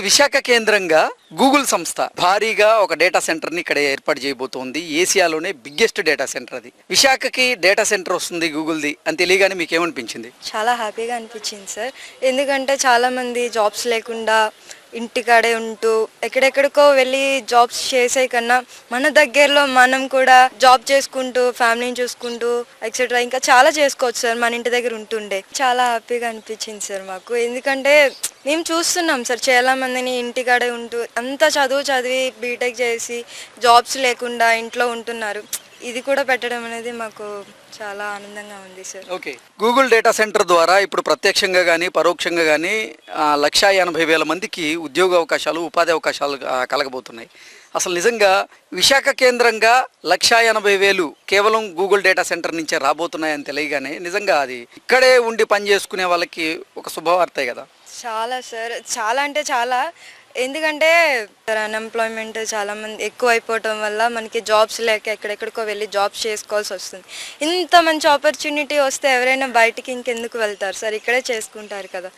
ఇప్పుడు విశాఖ కేంద్రంగా గూగుల్ సంస్థ భారీగా ఒక డేటా సెంటర్ని ఇక్కడ ఏర్పాటు చేయబోతోంది. ఏసియాలోనే బిగ్గెస్ట్ డేటా సెంటర్ అది. విశాఖకి డేటా సెంటర్ వస్తుంది గూగుల్ది అని తెలియగానే మీకు ఏమనిపించింది? చాలా హ్యాపీగా అనిపించింది సార్ ఎందుకంటే చాలామంది జాబ్స్ లేకుండా ఇంటికాడే ఉంటూ ఎక్కడెక్కడికో వెళ్ళి జాబ్స్ చేసే కన్నా మన దగ్గరలో మనం కూడా జాబ్ చేసుకుంటూ ఫ్యామిలీని చూసుకుంటూ ఎక్సెట్రా ఇంకా చాలా చేసుకోవచ్చు సార్ మన ఇంటి దగ్గర ఉంటుండే. చాలా హ్యాపీగా అనిపించింది సార్ మాకు. ఎందుకంటే మేము చూస్తున్నాం సార్ చాలా మందిని ఇంటికాడే ఉంటూ అంత చదువు చదివి బీటెక్ చేసి జాబ్స్ లేకుండా ఇంట్లో ఉంటున్నారు. ఇది కూడా పెట్టడం అనేది మాకు చాలా ఆనందంగా ఉంది sir. Okay. Google data centre ద్వారా ఇప్పుడు ప్రత్యక్షంగా కానీ పరోక్షంగా కానీ లక్షా ఎనభై వేల మందికి ఉద్యోగ అవకాశాలు ఉపాధి అవకాశాలు కలగబోతున్నాయి. అసలు నిజంగా విశాఖ కేంద్రంగా లక్షా ఎనభై వేలు కేవలం గూగుల్ డేటా సెంటర్ నుంచే రాబోతున్నాయని తెలియగానే నిజంగా అది ఇక్కడే ఉండి పని చేసుకునే వాళ్ళకి ఒక శుభవార్తే కదా. చాలా సార్ చాలా అంటే చాలా. ఎందుకంటే అన్ఎంప్లాయ్మెంట్ చాలా మంది ఎక్కువ అయిపోవటం వల్ల మనకి జాబ్స్ లేక ఎక్కడెక్కడికో వెళ్ళి జాబ్స్ చేసుకోవాల్సి వస్తుంది. ఇంత మంచి ఆపర్చునిటీ వస్తే ఎవరైనా బయటికి ఇంకెందుకు వెళ్తారు? సార్ ఇక్కడే చేసుకుంటారు కదా.